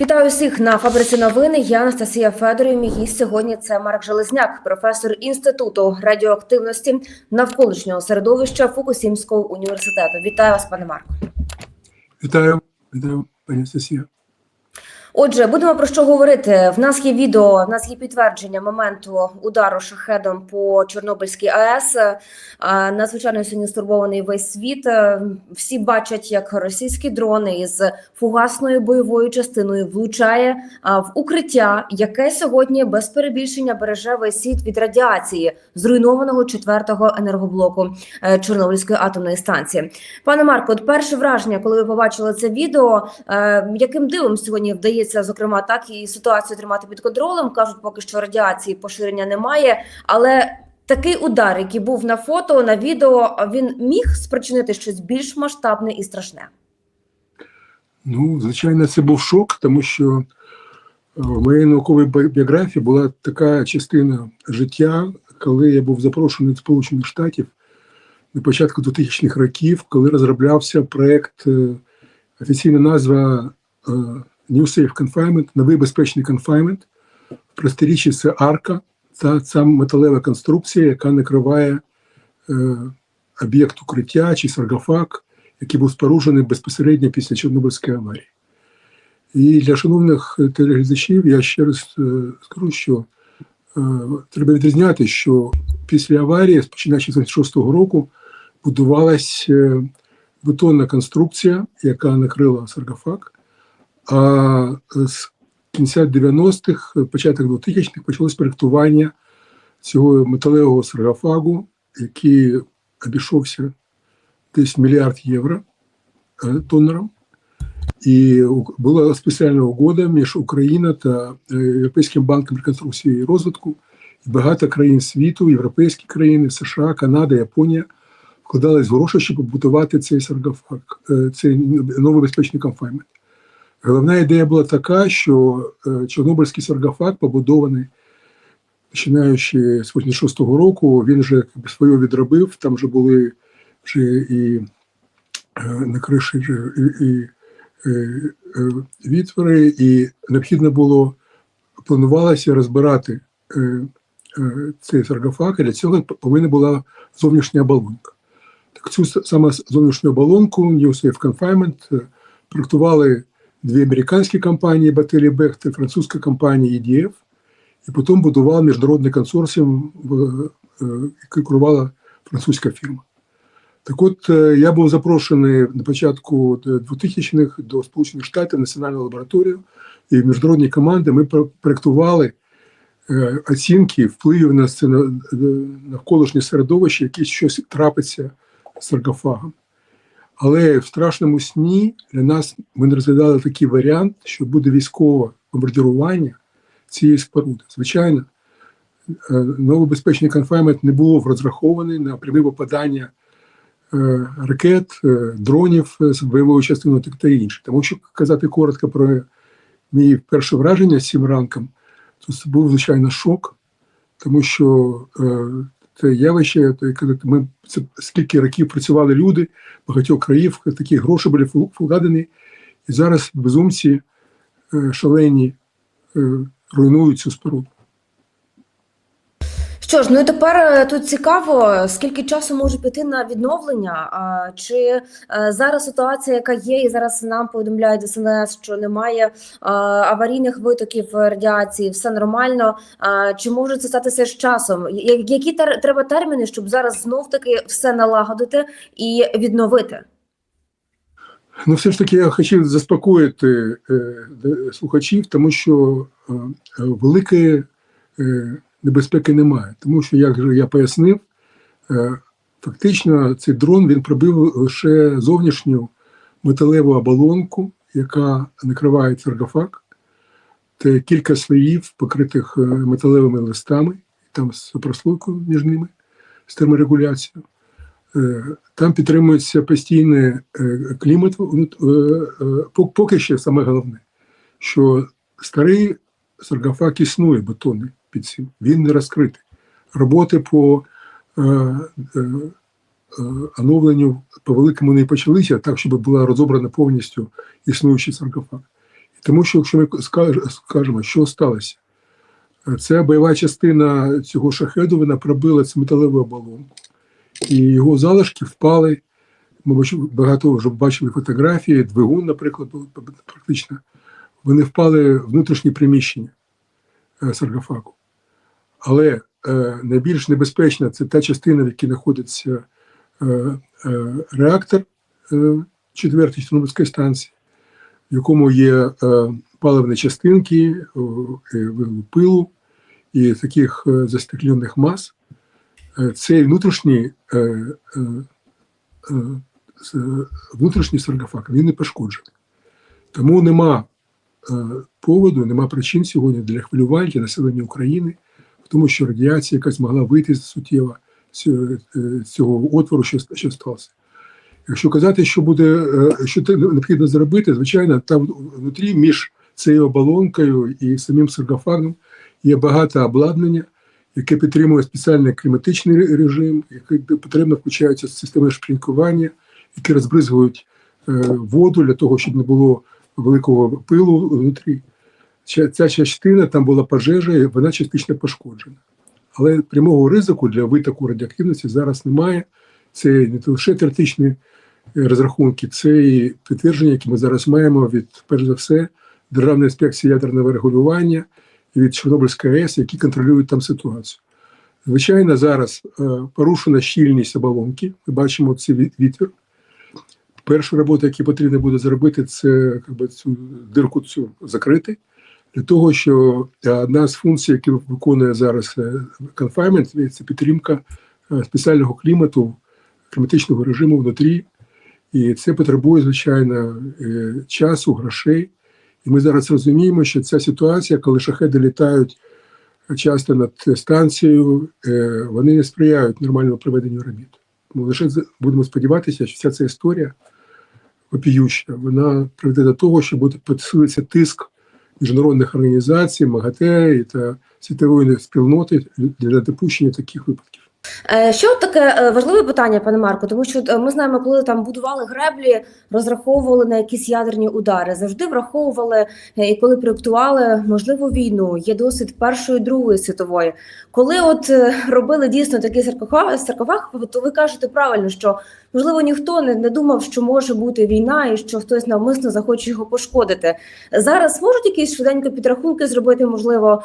Вітаю всіх на фабриці новини. Я Анастасія Федорів. Мій сьогодні це Марк Железняк, професор інституту радіоактивності навколишнього середовища Фукусімського університету. Вітаю вас, пане Марко. Вітаю, вітаю, пані Анастасія. Отже, будемо про що говорити. В нас є відео, в нас є підтвердження моменту удару шахедом по Чорнобильській АЕС. Надзвичайно сьогодні стурбований весь світ. Е, Всі бачать, як російські дрони із фугасною бойовою частиною влучає в укриття, яке сьогодні без перебільшення береже весь світ від радіації зруйнованого четвертого енергоблоку е, Чорнобильської атомної станції. Пане Марко, от перше враження, коли ви побачили це відео, е, яким дивом сьогодні вдається, зокрема, так і ситуацію тримати під контролем. кажуть, поки що радіації поширення немає, але такий удар, який був на фото, на відео, він міг спричинити щось більш масштабне і страшне. Ну, звичайно, це був шок, тому що е, в моїй науковій біографії була така частина життя, коли я був запрошений до Сполучених Штатів на початку 2000-х років, коли розроблявся проєкт, е, офіційна назва е, New Safe Confinement, новий безпечний конфаймент. В просторіччі це арка, та ця металева конструкція, яка накриває е, об'єкт укриття чи саркофаг, який був споруджений безпосередньо після Чорнобильської аварії. І для шановних телеглядачів я ще раз е, скажу, що е, треба відрізняти, що після аварії, починаючи з 26-го року, будувалась е, бетонна конструкція, яка накрила саркофаг. А з кінця 90-х, початок 2000-х почалось проєктування цього металевого саркофагу, який обійшовся десь мільярд євро е, донорам. І була спеціальна угода між Україною та е, Європейським банком реконструкції і розвитку. І багато країн світу, європейські країни, США, Канада, Японія вкладались гроші, щоб побудувати цей саркофаг, е, цей новий безпечний конфаймент. Головна ідея була така, що е, Чорнобильський саркофаг побудований починаючи з 86-го року, він вже своє відробив. Там вже були вже і е, на криші вже і, і е, е, відтвори, і необхідно було планувалося розбирати цей саркофаг, і для цього повинна була зовнішня оболонка. Так цю саме зовнішню оболонку New Safe Confinement проектували дві американські компанії Бателі Бехт і французька компанія EDF, і потім будував міжнародний консорціум, який керувала французька фірма. Так от е, я був запрошений на початку 2000-х до Сполучених Штатів національну лабораторію і міжнародні команди ми про- проєктували е, оцінки впливів на- навколишнє середовище, якесь щось трапиться з саркофагом. Але в страшному сні для нас ми розглядали такий варіант, що буде військове бомбардирування цієї споруди. Звичайно, е, новий безпечний конфаймент не був розрахований на пряме попадання е, ракет, е, дронів з бойовою частиною та- інше. Тому що казати коротко про мої перше враження з цим ранком, то це був звичайно шок, тому що це явище, то, коли ми це скільки років працювали люди, багатьох країв, такі гроші були вкл- вкладені, і зараз безумці е, шалені е, руйнують цю споруду. Що ж, ну і тепер е, тут цікаво, скільки часу може піти на відновлення? Чи е, зараз ситуація, яка є, і зараз нам повідомляють СНС, що немає е, аварійних витоків радіації, все нормально. Чи може це статися з часом? Які треба терміни, щоб зараз знов таки все налагодити і відновити? Ну, все ж таки, я хотів заспокоїти слухачів, тому що е, е, е, небезпеки немає. Тому що, як я пояснив, е, фактично цей дрон він пробив лише зовнішню металеву оболонку, яка накриває саркофаг, та кілька слоїв, покритих е, металевими листами, там з прослойкою між ними, з терморегуляцією. Е, Там підтримується постійний клімат. Пок- Поки що саме головне, що старий саркофаг існує бетонний під цим, він не розкритий. Роботи по е, е, е, оновленню по великому не почалися, так, щоб була розобрана повністю існуючий саркофаг. Тому що, якщо ми скажемо, що сталося, Е, це бойова частина цього шахеду, вона пробила цю металеву оболонку, і його залишки впали. Ми багато вже бачили фотографії, двигун, наприклад, практично. Вони впали в внутрішні приміщення е, саркофагу. Але е, найбільш небезпечна це та частина, в якій знаходиться е, е, реактор е, четвертої Чорнобильської станції, в якому є е, паливні частинки, е, пилу і таких е, застеклених мас. Е, Цей внутрішній, е, е, е, внутрішній саркофаг він не пошкоджений. Тому нема е, поводу, нема причин сьогодні для хвилювань для населення України, тому, що радіація якась могла вийти з цього- е, цього отвору, що, що сталося. Якщо казати, що буде, е, що необхідно зробити, звичайно, там внутрі між цією оболонкою і самим саркофагом є багато обладнання, яке підтримує спеціальний кліматичний режим, який потрібно включаються системи шпринкування, які розбризгують е, воду для того, щоб не було великого пилу внутрі. Ця, частина там була пожежа, і вона частично пошкоджена. Але прямого ризику для витоку радіоактивності зараз немає. Це не лише теоретичні е, розрахунки, це і підтвердження, які ми зараз маємо від, перш за все, Державної інспекції ядерного регулювання і від Чорнобильської АЕС, які контролюють там ситуацію. Звичайно, зараз е, порушена щільність оболонки. Ми бачимо цей ві- вітер. Перша робота, яку потрібно буде зробити, це якби, цю дирку цю закрити. Для того, що е, одна з функцій, які виконує зараз е, confinement, це підтримка е, спеціального клімату, кліматичного режиму внутрі. І це потребує, звичайно, часу, грошей. І ми зараз розуміємо, що ця ситуація, коли шахеди літають часто над станцією, вони не сприяють нормальному проведенню робіт. Ми лише будемо сподіватися, що вся ця історія вопіюща, вона приведе до того, що буде підсилитися тиск міжнародних організацій, МАГАТЕ та світової спільноти для допущення таких випадків. Е, Ще от таке е, важливе питання, пане Марко, тому що е, ми знаємо, коли там будували греблі, розраховували на якісь ядерні удари, завжди враховували і коли проєктували можливу війну. Є досвід першої другої світової. Коли от робили дійсно такий саркофаг, то ви кажете правильно, що можливо ніхто не, не думав, що може бути війна і що хтось навмисно захоче його пошкодити. Зараз можуть якісь швиденько підрахунки зробити, можливо,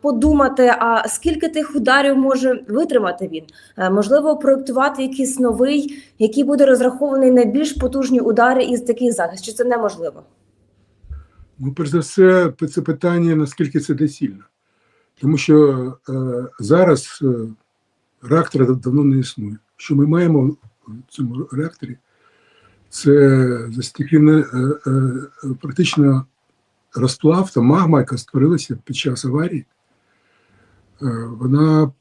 подумати, а скільки тих ударів може витримати він? Е, Можливо, проєктувати якийсь новий, який буде розрахований на більш потужні удари із таких захист, чи це неможливо? Ну, перш за все, це питання, наскільки це доцільно. Тому що е, зараз е, реактора давно не існує. Що ми маємо в цьому реакторі, це застеклена е, е, практично розплав та магма, яка створилася під час аварії. Е, вона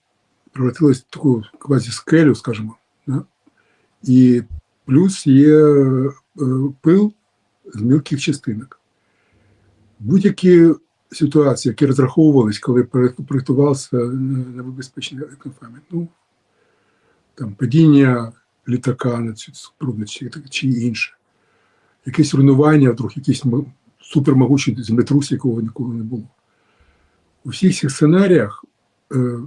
превратилась в таку квазі скелю, скажімо. Да? І плюс є е, пил з мілких частинок будь-які ситуації, які розраховувались, коли проєктувався небезпечний конфаймент, ну там падіння літака на цю чи, чи інше, якесь руйнування, вдруг якийсь супермогучий землетрус, якого ніколи не було. У всіх цих сценаріях е,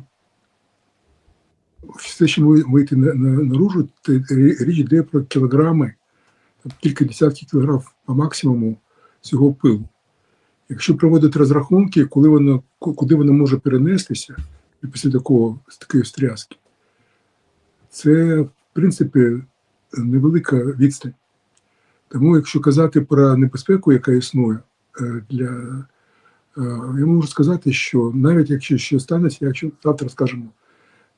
все, що може вийти на, на, наружу, річ йде про кілограми, кілька десятків кілограм по максимуму цього пилу. Якщо проводити розрахунки, коли воно, куди воно може перенестися після такого такої стряски, це, в принципі, невелика відстань. Тому, якщо казати про небезпеку, яка існує е, для е, я можу сказати, що навіть якщо що станеться, якщо завтра скажемо,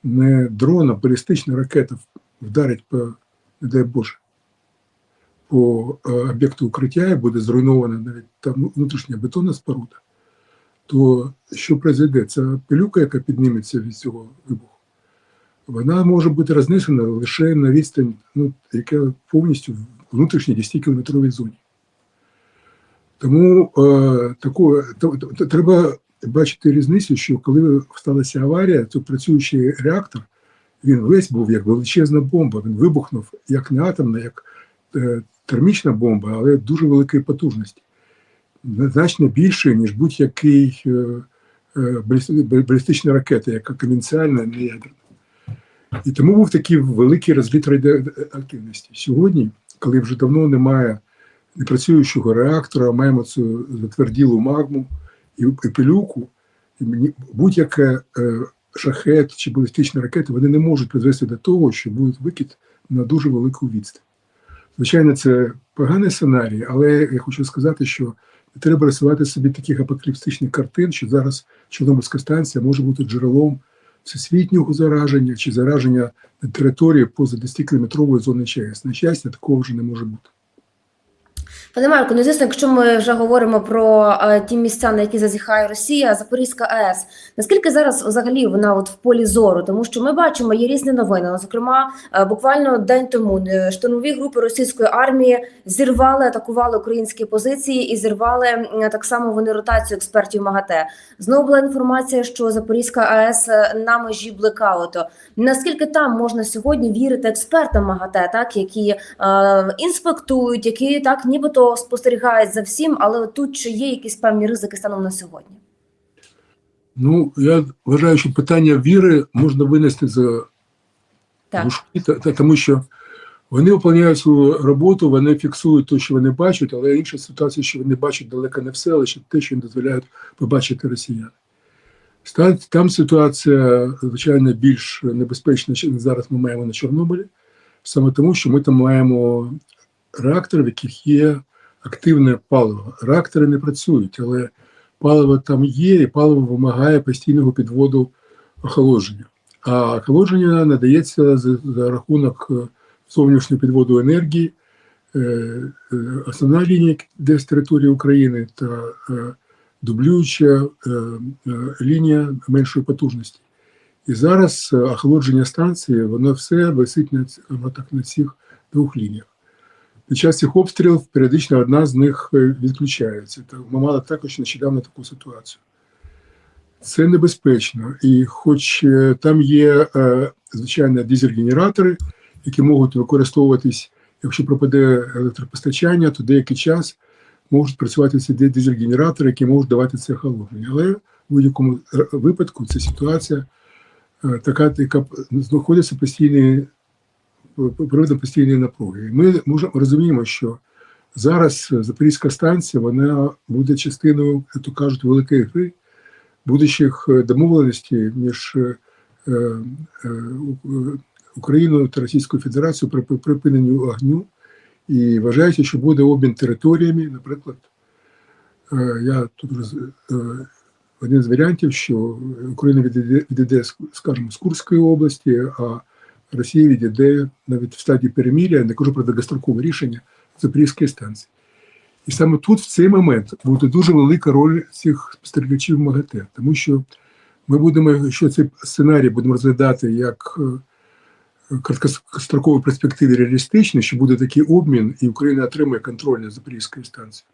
не дрон, а балістична ракета вдарить по, не дай Боже, по е, об'єкту укриття і буде зруйнована навіть там внутрішня бетонна споруда, то що произойде? Ця пилюка, яка підніметься від цього вибуху, вона може бути рознесена лише на відстань, ну, яка повністю в внутрішній 10-кілометровій зоні. Тому е, то, треба бачити різницю, що коли сталася аварія, то працюючий реактор, він весь був як величезна бомба. Він вибухнув як не атомна, як е, термічна бомба, але дуже великої потужності. значно більше, ніж будь-який е, е, балісти- балістична ракета, яка конвенціальна, не ядерна. І тому був такий великий розліт радіоактивності. Сьогодні, коли вже давно немає непрацюючого реактора, маємо цю затверділу магму і, пилюку, будь-яка е, шахет чи балістична ракета, вони не можуть призвести до того, що буде викид на дуже велику відстань. Звичайно, це поганий сценарій, але я хочу сказати, що не треба рисувати собі таких апокаліптичних картин, що зараз Чорнобильська станція може бути джерелом всесвітнього зараження чи зараження на території поза 10-кілометрової зони ЧАЕС. На щастя, такого вже не може бути. Пане Марко, ну звісно, якщо ми вже говоримо про е, ті місця, на які зазіхає Росія, Запорізька АЕС, наскільки зараз взагалі вона от в полі зору? Тому що ми бачимо, є різні новини. Ну, Зокрема, е, буквально день тому е, штурмові групи російської армії зірвали, атакували українські позиції і зірвали м, так само вони ротацію експертів МАГАТЕ. Знову була інформація, що Запорізька АЕС е, на межі блекауту. Наскільки там можна сьогодні вірити експертам МАГАТЕ, так які е, інспектують, які так нібито спостерігають за всім, але тут чи є якісь певні ризики станом на сьогодні? Ну, я вважаю, що питання віри можна винести за Так. та- тому що вони виконують свою роботу, вони фіксують те, що вони бачать, але інша ситуація, що вони бачать далеко не все, лише те, що їм дозволяють побачити росіяни. Там ситуація, звичайно, більш небезпечна, ніж зараз ми маємо на Чорнобилі, саме тому, що ми там маємо реактори, в яких є активне паливо. Реактори не працюють, але паливо там є, і паливо вимагає постійного підводу охолодження. А охолодження надається за, за рахунок е, зовнішнього підводу енергії. Е, е, Основна лінія йде території України та дублююча лінія меншої потужності. І зараз охолодження станції, воно все висить на, на цих двох лініях. Під час цих обстрілів періодично одна з них е, відключається. Ми мали також нещодавно таку ситуацію. Це небезпечно. І хоч е, там є, е, звичайно, дизель-генератори, які можуть використовуватись, якщо пропаде електропостачання, то деякий час можуть працювати ці дизель-генератори, які можуть давати це охолодження. Але в будь-якому випадку ця ситуація така, яка знаходиться постійний приводом постійної напруги. Ми можемо розуміємо, що зараз Запорізька станція вона буде частиною, як то кажуть, великої гри будущих е, домовленостей між е, е, Україною та Російською Федерацією при при- припиненню огню. І вважається, що буде обмін територіями. Наприклад, е, я тут е, один з варіантів, що Україна відійде скажімо, з Курської області, а Росія відійде навіть в стадії переміря, не кажу про довгострокове рішення Запорізької станції. І саме тут, в цей момент, буде дуже велика роль цих спостерігачів МАГАТЕ, тому що ми будемо, якщо цей сценарій будемо розглядати як е, короткостроковій перспективі реалістичний, що буде такий обмін, і Україна отримає контроль над Запорізькою станцією.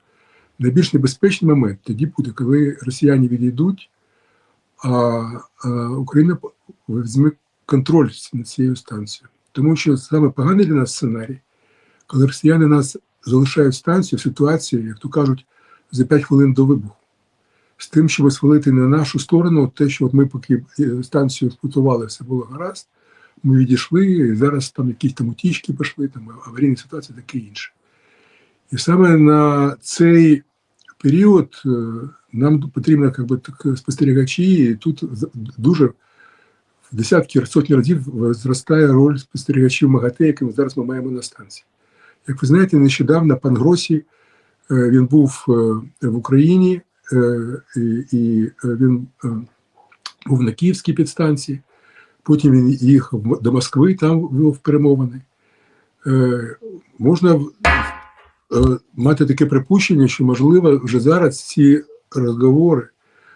Найбільш небезпечний момент тоді буде, коли росіяни відійдуть, а Україна візьме контроль над цією станцією. Тому що саме поганий для нас сценарій, коли росіяни нас залишають станцію в ситуації, як то кажуть, за 5 хвилин до вибуху. З тим, щоб свалити на нашу сторону, те, що от ми поки е, станцію експлуатували, все було гаразд, ми відійшли, і зараз там якісь там утічки пішли, там аварійні ситуації, таке інше. І саме на цей період е, нам потрібно як би, так, спостерігачі, і тут дуже десятки сотні разів зростає роль спостерігачів МАГАТЕ, яким зараз ми маємо на станції. Як ви знаєте, нещодавно пан Гросі е, він був е, в Україні, е, і, він був на Київській підстанції. Потім він їхав до Москви, там вів перемовини. Е, Можна мати таке припущення, що, можливо, вже зараз ці розговори,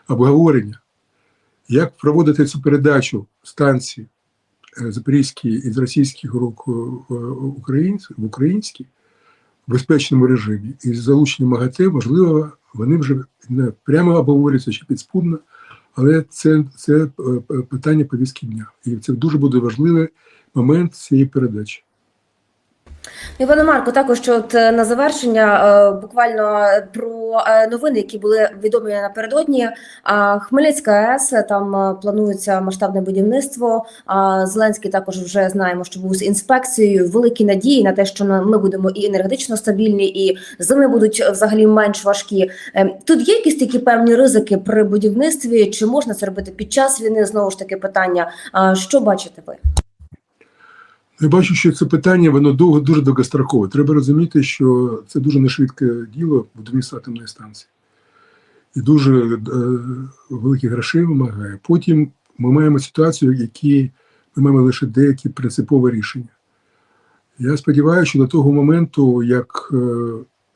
обговорення, як проводити цю передачу станції е, запорізькі із російських рук е, в українські, в безпечному режимі і з залученням МАГАТЕ, можливо, вони вже не прямо обговорюються чи підспудно, але це, це е, питання повістки дня. І це дуже буде важливий момент цієї передачі. І пане Марко, також от е, на завершення е, буквально про е, новини, які були відомі напередодні. Хмельницька АЕС там планується масштабне будівництво. А Зеленський також вже знаємо, що був з інспекцією. Великі надії на те, що ми будемо і енергетично стабільні, і зими будуть взагалі менш важкі. Е, Тут є якісь такі певні ризики при будівництві. Чи можна це робити під час війни? Знову ж таки питання. Що бачите ви? Я бачу, що це питання воно довго дуже довгострокове. Треба розуміти, що це дуже нешвидке діло будівництва атомної станції. І дуже е, великі грошей вимагає. Потім ми маємо ситуацію, в якій ми маємо лише деякі принципові рішення. Я сподіваюся, що до того моменту, як е,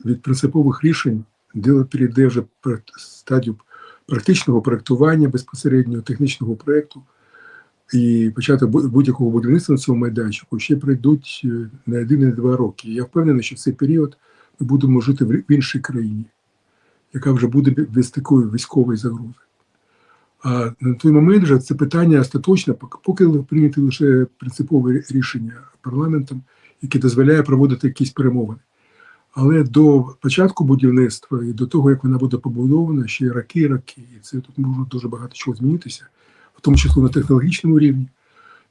від принципових рішень діло перейде вже стадію практичного проектування безпосередньо технічного проєкту, і почати будь-якого будівництва на цьому майданчику ще пройдуть не один, не два роки. Я впевнений, що в цей період ми будемо жити в іншій країні, яка вже буде без такої військової загрози. А на той момент вже це питання остаточне, пок- поки прийняти лише принципове рішення парламентом, яке дозволяє проводити якісь перемовини. Але до початку будівництва і до того, як вона буде побудована, ще роки і роки. І це тут може дуже багато чого змінитися, тому числі на технологічному рівні.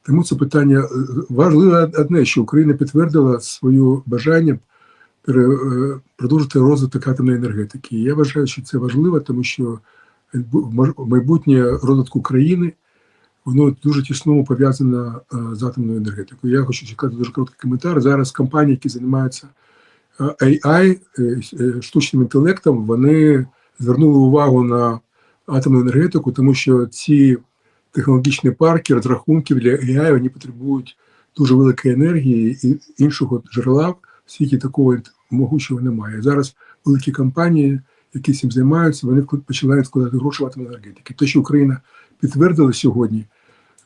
Тому це питання е, важливе одне, що Україна підтвердила своє бажання е, продовжити розвиток атомної енергетики. І я вважаю, що це важливо, тому що майбутнє розвитку країни воно дуже тісно пов'язане е, з атомною енергетикою. Я хочу сказати дуже короткий коментар. Зараз компанії, які займаються AI, штучним інтелектом, вони звернули увагу на атомну енергетику, тому що ці технологічні парки розрахунків для AI вони потребують дуже великої енергії, і іншого джерела в світі такого могучого немає. Зараз великі компанії, які цим займаються, вони починають складати гроші в атомну енергетики. Те, що Україна підтвердила сьогодні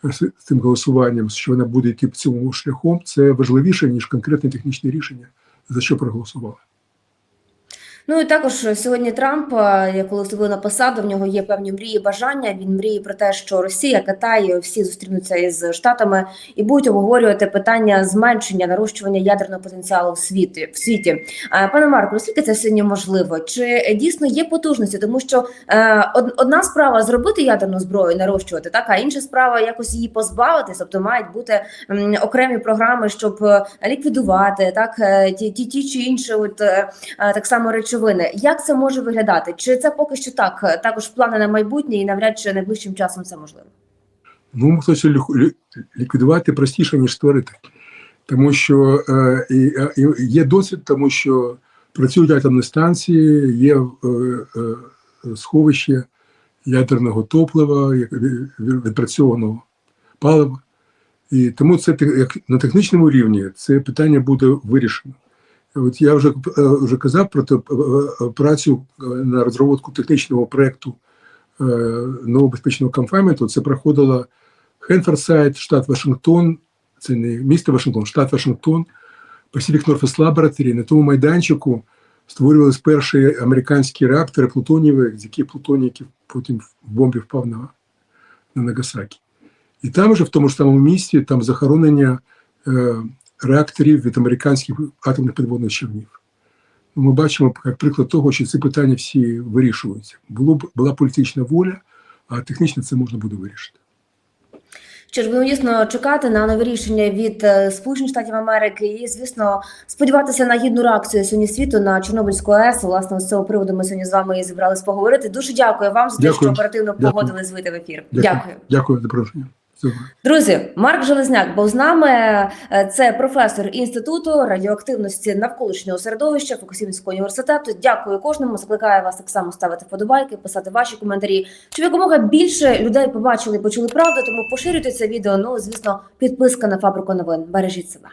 е, з цим голосуванням, що вона буде йти цьому шляхом, це важливіше ніж конкретне технічне рішення, за що проголосували. Ну і також сьогодні Трамп, е, коли вступив на посаду, в нього є певні мрії, бажання. Він мріє про те, що Росія, Китай всі зустрінуться із Штатами і будуть обговорювати питання зменшення нарощування ядерного потенціалу в світі. В світі, Е, пане Марко, наскільки це сьогодні можливо? Чи дійсно є потужності? Тому що е, одна справа зробити ядерну зброю, нарощувати, так а інша справа якось її позбавитись, тобто мають бути окремі програми, щоб е, ліквідувати так е, ті, ті, ті чи інші, от е, е, так само речовини. Як це може виглядати? Чи це поки що так? е, Також плани на майбутнє і навряд чи найближчим часом це можливо? Ну, хтось ліквідувати простіше, ніж створити. Тому що е, е, є досвід, тому що працюють атомні станції, є е, е, сховище ядерного топлива, відпрацьованого палива. І тому це як на технічному рівні це питання буде вирішено. От я вже, е, вже казав про те, е, е, працю на розробку технічного проєкту нового безпечного конфайменту. Це проходила Хенфорсайт, штат Вашингтон, це не місто Вашингтон, штат Вашингтон, Pacific Northwest Laboratory. На тому майданчику створювалися перші американські реактори плутонієві, з яких плутоніків потім в бомбі впав на, на Нагасакі. І там вже в тому ж самому місці там захоронення реакторів від американських атомних підводних човнів. Ну, Ми бачимо як приклад того, що ці питання всі вирішуються. Було б була політична воля, а технічно це можна буде вирішити. Що ж, будемо дійсно чекати на нові рішення від е, Сполучених Штатів Америки і, звісно, сподіватися на гідну реакцію сьогодні світу на Чорнобильську АЕС. Власне, з цього приводу ми сьогодні з вами і зібрались поговорити. Дуже дякую вам за те, що оперативно Дякую. погодились вийти в ефір. Дякую. дякую. Дякую за запрошення. Друзі, Марк Железняк був з нами. Е, Це професор інституту радіоактивності навколишнього середовища Фокусівського університету. Дякую кожному. Закликаю вас так само ставити вподобайки, писати ваші коментарі. Щоб якомога більше людей побачили і почули правду. Тому поширюйте це відео. Ну, звісно, підписка на фабрику новин. Бережіть себе.